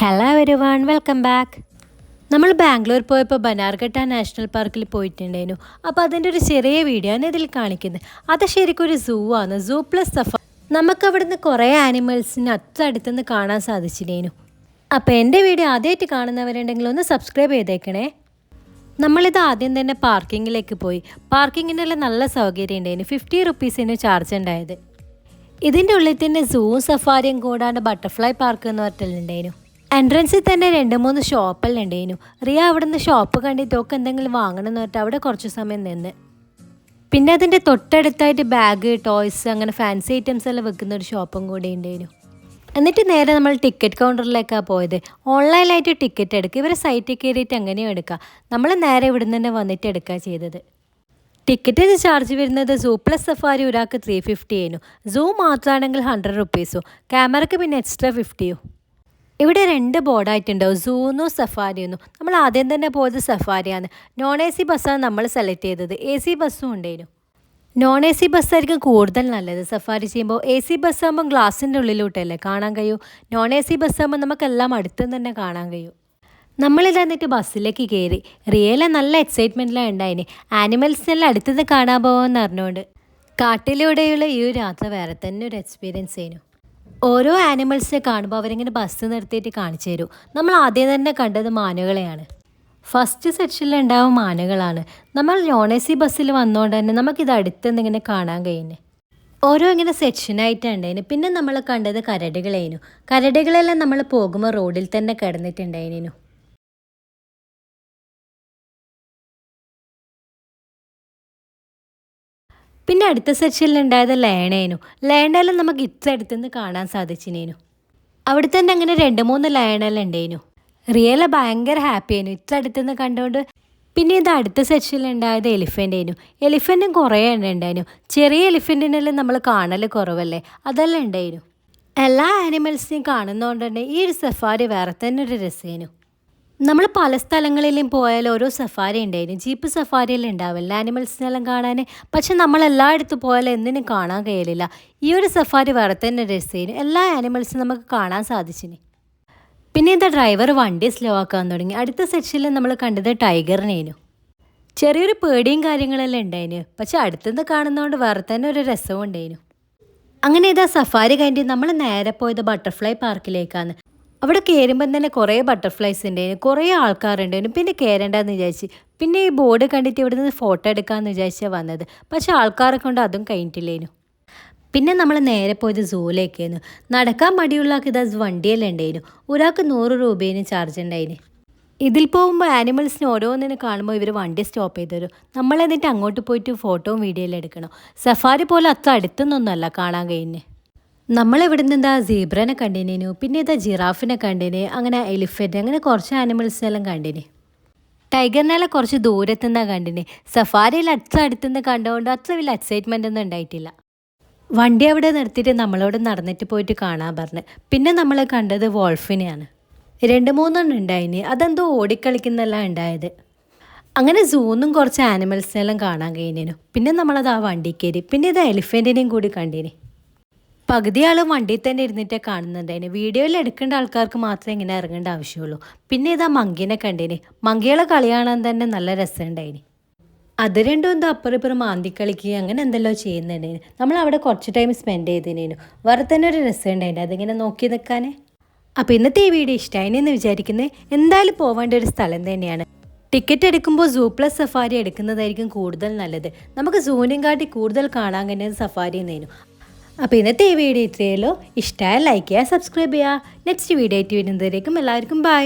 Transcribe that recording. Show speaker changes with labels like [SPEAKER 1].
[SPEAKER 1] Hello every welcome back നമ്മൾ ബാംഗ്ലൂർ പോയപ്പോൾ Bannerghatta national പാർക്കിൽ പോയിട്ടുണ്ടായിരുന്നു. അപ്പോൾ അതിന്റെ ഒരു ചെറിയ വീഡിയോ ആണ് ഇതിൽ കാണിക്കുന്നത്. അത് ശരിക്കും ഒരു സൂ ആണ്. സൂ പ്ലസ് സഫ നമുക്ക് അവിടുന്ന് കുറേ ആനിമൽസിന് അത്തടുത്തുനിന്ന് കാണാൻ സാധിച്ചില്ലേനു. അപ്പോൾ എന്റെ വീഡിയോ ആദ്യമായിട്ട് കാണുന്നവരുണ്ടെങ്കിൽ ഒന്ന് സബ്സ്ക്രൈബ് ചെയ്തേക്കണേ. നമ്മളിത് ആദ്യം തന്നെ പാർക്കിങ്ങിലേക്ക് പോയി. പാർക്കിങ്ങിനുള്ള നല്ല സൗകര്യം ഉണ്ടായിരുന്നു. ഫിഫ്റ്റി റുപ്പീസിന് ചാർജ് ഉണ്ടായത്. ഇതിന്റെ ഉള്ളിൽ തന്നെ സൂവും സഫാരിയും കൂടാണ്ട് ബട്ടർഫ്ലൈ പാർക്ക് എന്ന് പറഞ്ഞിട്ടുണ്ടായിരുന്നു. എൻട്രൻസിൽ തന്നെ രണ്ട് മൂന്ന് ഷോപ്പെല്ലാം ഉണ്ടായിരുന്നു റിയ അവിടുന്ന് ഷോപ്പ് കണ്ടിട്ട് ഒക്കെ എന്തെങ്കിലും വാങ്ങണം എന്ന് പറഞ്ഞിട്ട് അവിടെ കുറച്ച് സമയം നിന്ന്. പിന്നെ അതിന്റെ തൊട്ടടുത്തായിട്ട് ബാഗ് ടോയ്സ് അങ്ങനെ ഫാൻസി ഐറ്റംസ് എല്ലാം വെക്കുന്ന ഒരു ഷോപ്പും കൂടി ഉണ്ടായിരുന്നു എന്നിട്ട് നേരെ നമ്മൾ ടിക്കറ്റ് കൗണ്ടറിലേക്കാണ് പോയത്. ഓൺലൈനായിട്ട് ടിക്കറ്റ് എടുക്കുക. ഇവരെ സൈറ്റിൽ കയറിയിട്ട് അങ്ങനെയും എടുക്കുക? നമ്മൾ നേരെ ഇവിടുന്ന് തന്നെ വന്നിട്ട് എടുക്കുക ചെയ്തത്. ടിക്കറ്റിന് ചാർജ് വരുന്നത് സൂ പ്ലസ് സഫാരി ഒരാൾക്ക് ത്രീ ഫിഫ്റ്റി ആയിരുന്നു സൂ മാത്രമാണെങ്കിൽ ഹൺഡ്രഡ് റുപ്പീസോ ക്യാമറയ്ക്ക് പിന്നെ എക്സ്ട്രാ ഫിഫ്റ്റിയോ ഇവിടെ രണ്ട് ബോർഡായിട്ടുണ്ടാവും സൂന്നു സഫാരിയെന്നു നമ്മൾ ആദ്യം തന്നെ പോയത് സഫാരിയാണ്. നോൺ എ സി ബസ്സാണ് നമ്മൾ സെലക്ട് ചെയ്തത്. എ സി ബസ്സും ഉണ്ടായിരുന്നു നോൺ എ സി ബസ്സായിരിക്കും കൂടുതൽ നല്ലത് സഫാരി ചെയ്യുമ്പോൾ. എ സി ബസ്സാകുമ്പോൾ ഗ്ലാസിന്റെ ഉള്ളിലോട്ടല്ലേ കാണാൻ കഴിയൂ? നോൺ എ സി ബസ്സാകുമ്പോൾ നമുക്കെല്ലാം അടുത്ത് തന്നെ കാണാൻ കഴിയും. നമ്മളിത് എന്നിട്ട് ബസ്സിലേക്ക് കയറി റിയല നല്ല എക്സൈറ്റ്മെന്റിലാണ് ഉണ്ടായിന്. ആനിമൽസിനെല്ലാം അടുത്തത് കാണാൻ പോകുമെന്ന് അറിഞ്ഞുകൊണ്ട് കാട്ടിലൂടെയുള്ള ഈ ഒരു യാത്ര വേറെ തന്നെ ഒരു എക്സ്പീരിയൻസ് ചെയ്യുന്നു ഓരോ ആനിമൽസിനെ കാണുമ്പോൾ അവരിങ്ങനെ ബസ് നിർത്തിയിട്ട് കാണിച്ചു തരും. നമ്മൾ ആദ്യം തന്നെ കണ്ടത് മാനുകളെയാണ്. ഫസ്റ്റ് സെക്ഷനിൽ ഉണ്ടാവും മാനുകളാണ്. നമ്മൾ നോൺ എ സി ബസ്സിൽ വന്നുകൊണ്ട് തന്നെ നമുക്കിത് അടുത്തുനിന്ന് ഇങ്ങനെ കാണാൻ കഴിയുന്നത് ഓരോ ഇങ്ങനെ സെക്ഷനായിട്ടുണ്ടായിന് പിന്നെ നമ്മൾ കണ്ടത് കരടികളായിരുന്നു കരടികളെല്ലാം നമ്മൾ പോകുമ്പോൾ റോഡിൽ തന്നെ കിടന്നിട്ടുണ്ടായിരുന്നു പിന്നെ അടുത്ത സെക്ഷനിൽ ഉണ്ടായത് ലയണേനു. ലേണയെല്ലാം നമുക്ക് ഇത്ര അടുത്തുനിന്ന് കാണാൻ സാധിച്ചിനേനു. അവിടെ തന്നെ അങ്ങനെ രണ്ട് മൂന്ന് ലയണെല്ലാം ഉണ്ടേനു. റിയല ഭയങ്കര ഹാപ്പി ആയിരുന്നു ഇത്ര അടുത്തുനിന്ന് കണ്ടുകൊണ്ട് പിന്നെ ഇത് അടുത്ത സെക്ഷനിൽ ഉണ്ടായത് എലിഫന്റ് ആയിരുന്നു എലിഫന്റും കുറേ എണ്ണം ഉണ്ടായിരുന്നു ചെറിയ എലിഫന്റിനെല്ലാം നമ്മൾ കാണൽ കുറവല്ലേ? അതെല്ലാം ഉണ്ടായിരുന്നു എല്ലാ ആനിമൽസിനെയും കാണുന്നതുകൊണ്ട് തന്നെ ഈ ഒരു സഫാരി വേറെ തന്നെ ഒരു രസേനു. നമ്മൾ പല സ്ഥലങ്ങളിലും പോയാൽ ഓരോ സഫാരി ഉണ്ടായിരുന്നു. ജീപ്പ് സഫാരിയെല്ലാം ഉണ്ടാവില്ല. ആനിമൽസിനെല്ലാം കാണാൻ. പക്ഷെ നമ്മൾ എല്ലായിടത്തും പോയാൽ എന്തിനും കാണാൻ കഴിയലില്ല. ഈ ഒരു സഫാരി വേറെ തന്നെ രസീന്. എല്ലാ ആനിമൽസും നമുക്ക് കാണാൻ സാധിച്ചിന്. പിന്നെ എന്താ ഡ്രൈവർ വണ്ടി സ്ലോ ആക്കാൻ തുടങ്ങി. അടുത്ത സെക്ഷനിൽ നമ്മൾ കണ്ടത് ടൈഗറിനേനു ചെറിയൊരു പേടിയും കാര്യങ്ങളെല്ലാം ഉണ്ടായിന്. പക്ഷെ അടുത്തുനിന്ന് കാണുന്നതുകൊണ്ട് വേറെ തന്നെ ഒരു രസവും ഉണ്ടായിരുന്നു അങ്ങനെ ഇതാ സഫാരി കഴിഞ്ഞ് നമ്മൾ നേരെ പോയത് ബട്ടർഫ്ലൈ പാർക്കിലേക്കാണ് അവിടെ കയറുമ്പം തന്നെ കുറേ ബട്ടർഫ്ലൈസ് ഉണ്ടായിരുന്നു കുറേ ആൾക്കാരുണ്ടായിരുന്നു പിന്നെ കയറേണ്ടെന്ന് വിചാരിച്ച് പിന്നെ ഈ ബോർഡ് കണ്ടിട്ട് ഇവിടെ നിന്ന് ഫോട്ടോ എടുക്കാമെന്ന് വിചാരിച്ചാണ് വന്നത്. പക്ഷേ ആൾക്കാരെ കൊണ്ട് അതും കഴിഞ്ഞിട്ടില്ലേനു. പിന്നെ നമ്മൾ നേരെ പോയത് സൂലേക്കായിരുന്നു നടക്കാൻ മടിയുള്ളവർക്ക് ഇതാ വണ്ടിയെല്ലാം ഉണ്ടായിരുന്നു ഒരാൾക്ക് നൂറ് രൂപേനും ചാർജ് ഉണ്ടായിന് ഇതിൽ പോകുമ്പോൾ ആനിമൽസിന് ഓരോന്നിനെ കാണുമ്പോൾ ഇവർ വണ്ടി സ്റ്റോപ്പ് ചെയ്ത് തരും. നമ്മളെന്നിട്ട് അങ്ങോട്ട് പോയിട്ട് ഫോട്ടോയും വീഡിയോയിലും എടുക്കണം. സഫാരി പോലെ അത്ര അടുത്തൊന്നൊന്നുമല്ല കാണാൻ കഴിയുന്നത് നമ്മളിവിടെ നിന്ന് സീബ്രനെ കണ്ടിനു പിന്നെ ഇതാ ജിറാഫിനെ കണ്ടിന്? അങ്ങനെ എലിഫന്റ് അങ്ങനെ കുറച്ച് ആനിമൽസിനെല്ലാം കണ്ടിന്. ടൈഗറിനെല്ലാം കുറച്ച് ദൂരത്തുനിന്നാണ് കണ്ടിന്. സഫാരിയിൽ അച്ഛ അടുത്തുനിന്ന് കണ്ടുകൊണ്ട് അത്ര വലിയ എക്സൈറ്റ്മെന്റ് ഒന്നും ഉണ്ടായിട്ടില്ല. വണ്ടി അവിടെ നിർത്തിയിട്ട് നമ്മളോട് നടന്നിട്ട് പോയിട്ട് കാണാൻ പറഞ്ഞു. പിന്നെ നമ്മൾ കണ്ടത് വോൾഫിനെയാണ് രണ്ട് മൂന്നെണ്ണം ഉണ്ടായിന്. അതെന്തോ ഓടിക്കളിക്കുന്നെല്ലാം ഉണ്ടായത്. അങ്ങനെ സൂന്നും കുറച്ച് ആനിമൽസിനെല്ലാം കാണാൻ കഴിഞ്ഞേനു. പിന്നെ നമ്മളത് ആ വണ്ടിക്കേരി പിന്നെ ഇത് എലിഫന്റിനെയും കൂടി കണ്ടിന്. പകുതി ആൾ വണ്ടിയിൽ തന്നെ ഇരുന്നിട്ടേ കാണുന്നുണ്ടായിന് വീഡിയോയിൽ എടുക്കേണ്ട ആൾക്കാർക്ക് മാത്രമേ ഇങ്ങനെ ഇറങ്ങേണ്ട ആവശ്യമുള്ളൂ. പിന്നെ ഇതാ മങ്കിനെ കണ്ടേന്. മങ്കികളെ കളി കാണാൻ തന്നെ നല്ല രസമുണ്ടായിന്. അത് രണ്ടും എന്തോ അപ്പുറം ഇപ്പുറം മാന്തി കളിക്കുക അങ്ങനെ എന്തെല്ലോ ചെയ്യുന്നുണ്ടായിന്. നമ്മൾ അവിടെ കുറച്ച് ടൈം സ്പെൻഡ് ചെയ്തേനു വേറെ തന്നെ ഒരു രസം ഉണ്ടായിരുന്നു അതിങ്ങനെ നോക്കി നിൽക്കാനേ അപ്പോൾ ഇന്നത്തെ ഈ വീഡിയോ ഇഷ്ടമായി എന്ന് വിചാരിക്കുന്നത് എന്തായാലും പോവേണ്ട ഒരു സ്ഥലം തന്നെയാണ്. ടിക്കറ്റ് എടുക്കുമ്പോൾ സൂ പ്ലസ് സഫാരി എടുക്കുന്നതായിരിക്കും കൂടുതൽ നല്ലത്. നമുക്ക് സൂനും കാട്ടി കൂടുതൽ കാണാൻ കഴിയുന്നത് സഫാരി എന്നേനു അപ്പോൾ ഇന്നത്തെ ഈ വീഡിയോ ഇത്രയല്ലോ ഇഷ്ടമായ ലൈക്ക് ചെയ്യുക സബ്സ്ക്രൈബ് ചെയ്യുക. നെക്സ്റ്റ് വീഡിയോ ആയിട്ട് വരുന്നതിലേക്കും എല്ലാവർക്കും ബൈ